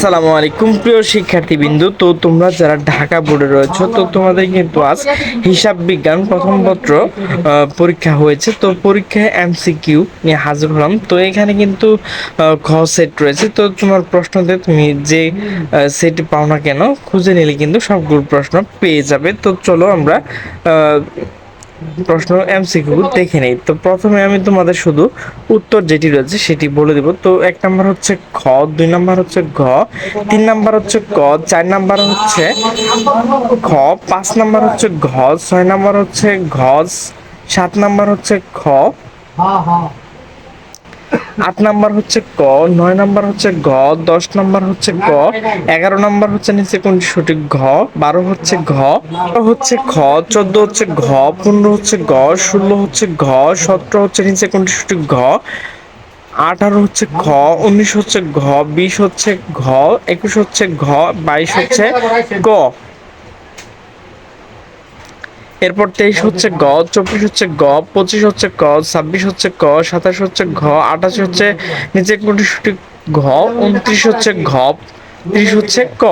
আসসালামু আলাইকুম, প্রিয় শিক্ষার্থীবৃন্দ। তো তোমরা যারা ঢাকা বোর্ডে রয়েছে, তো তোমাদের কিন্তু আজ হিসাব বিজ্ঞান প্রথম পত্র পরীক্ষা হয়েছে। তো পরীক্ষায় এমসিকিউ নিয়ে হাজির হলাম। তো এখানে কিন্তু ঘ সেট রয়েছে। তো তোমার প্রশ্নতে তুমি যে সেট পাও না কেন, খুঁজে নিলে কিন্তু সবগুলো প্রশ্ন পেয়ে যাবে। তো চলো আমরা প্রশ্ন এমসিকিউ দেখে নেই। তো প্রথমে আমি তোমাদের শুধু উত্তর যেটি রয়েছে সেটি বলে দেব। তো এক নাম্বার হচ্ছে খ, দুই নাম্বার হচ্ছে ঘ, তিন নাম্বার হচ্ছে ক, চার নাম্বার হচ্ছে খ পাঁচ নাম্বার হচ্ছে ঘ, ছয় নাম্বার হচ্ছে ঘ, সাত নাম্বার হচ্ছে খ। আট নাম্বার হচ্ছে ক, নয় নাম্বার হচ্ছে ঘ, দশ নাম্বার হচ্ছে ক, এগারো নাম্বার হচ্ছে নিচে কোনটি সঠিক ঘ, বারো হচ্ছে ঘ হচ্ছে খ, চোদ্দ হচ্ছে ঘ, পনেরো হচ্ছে ঘ ষোলো হচ্ছে ঘ, সতেরো হচ্ছে নিচে কোনটি সঠিক ঘ, আঠারো হচ্ছে ঘ উনিশ হচ্ছে ঘ, বিশ হচ্ছে ঘ, একুশ হচ্ছে ঘ, বাইশ হচ্ছে গ এরপর তেইশ হচ্ছে গ, চব্বিশ হচ্ছে গ, পঁচিশ হচ্ছে ক, ছাব্বিশ হচ্ছে ক, সাতাশ হচ্ছে ঘ, আঠাশ হচ্ছে নিচে কোনটি ঘ, উনত্রিশ হচ্ছে ঘ, ত্রিশ হচ্ছে ক।